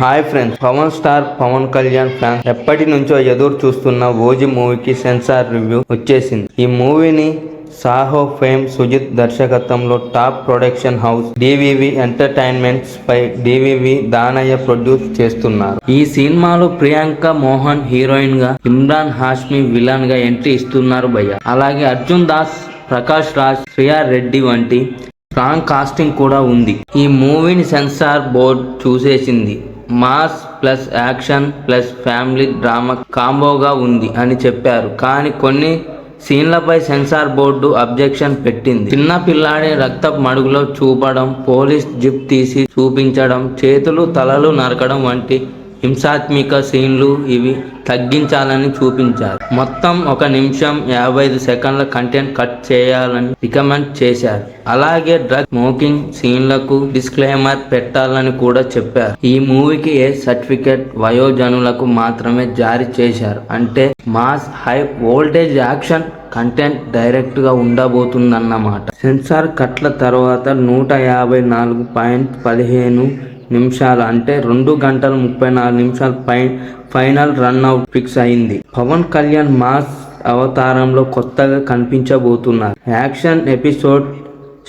Hi friends Pawan star Pawan Kalyan fans ఎప్పటి నుంచో ఎదురు చూస్తున్న ఓజీ మూవీకి సెన్సార్ రివ్యూ వచ్చేసింది. ఈ మూవీని సాహో ఫేమ్ సుజిత్ దర్శకత్వంలో top production house DVV entertainments పై డివివి దానయ్య ప్రొడ్యూస్ చేస్తున్నారు. ఈ సినిమాలో ప్రియాంక మోహన్ హీరోయిన్గా ఇమ్రాన్ హాష్మి విలన్గా ఎంట్రీ ఇస్తున్నారు భయ్య. అలాగే అర్జున్ దాస్ ప్రకాష్ రాజ్ శ్రియా రెడ్డి వంటి స్ట్రాంగ్ కాస్టింగ్ కూడా ఉంది. ఈ మూవీని censor board చూసేసింది. Mass plus action plus family drama కాంబోగా ఉంది అని చెప్పారు. కానీ కొన్ని సీన్లపై సెన్సార్ బోర్డు అబ్జెక్షన్ పెట్టింది. చిన్న పిల్లాడే రక్త మడుగులో చూపడం పోలీస్ జిప్ తీసి చూపించడం చేతులు తలలు నరకడం వంటి హింసాత్మిక సీన్లు ఇవి తగ్గించాలని చూపించారు. మొత్తం ఒక నిమిషం యాభై ఐదు సెకండ్ల కంటెంట్ కట్ చేయాలని రికమెండ్ చేశారు. అలాగే డ్రగ్ స్మోకింగ్ సీన్లకు డిస్క్లైమర్ పెట్టాలని కూడా చెప్పారు. ఈ మూవీకి ఏ సర్టిఫికేట్ వయోజనులకు మాత్రమే జారీ చేశారు. అంటే mass high voltage action content డైరెక్ట్గా ఉండబోతుందన్నమాట. సెన్సార్ కట్ల తర్వాత నూట యాభై నాలుగు పాయింట్ పదిహేను నిమిషాలు అంటే రెండు గంటల ముప్పై నాలుగు నిమిషాల పై ఫైనల్ రన్ అవుట్ ఫిక్స్ అయింది. పవన్ కళ్యాణ్ మాస్ అవతారంలో కొత్తగా కనిపించబోతున్నారు. యాక్షన్ ఎపిసోడ్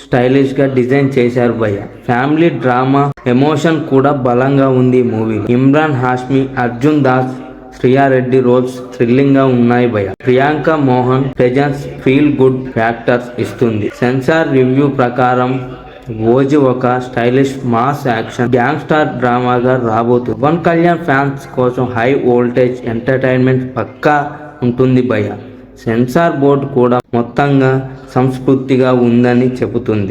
స్టైలిష్గా డిజైన్ చేశారు భయ్య. ఫ్యామిలీ డ్రామా ఎమోషన్ కూడా బలంగా ఉంది ఈ మూవీ ఇమ్రాన్ హాష్మి అర్జున్ దాస్ శ్రియారెడ్డి రోల్స్ థ్రిల్లింగ్గా ఉన్నాయి భయ Priyanka Mohan presence feel good factors ఇస్తుంది. సెన్సార్ రివ్యూ ప్రకారం ఓజీ ఒక స్టైలిష్ మాస్ యాక్షన్ గ్యాంగ్స్టార్ డ్రామాగా రాబోతుంది పవన్ కళ్యాణ్ ఫ్యాన్స్ కోసం హై వోల్టేజ్ ఎంటర్టైన్మెంట్ పక్కా ఉంటుంది భయ సెన్సార్ బోర్డు కూడా మొత్తంగా సంస్కృతిగా ఉందని చెబుతుంది.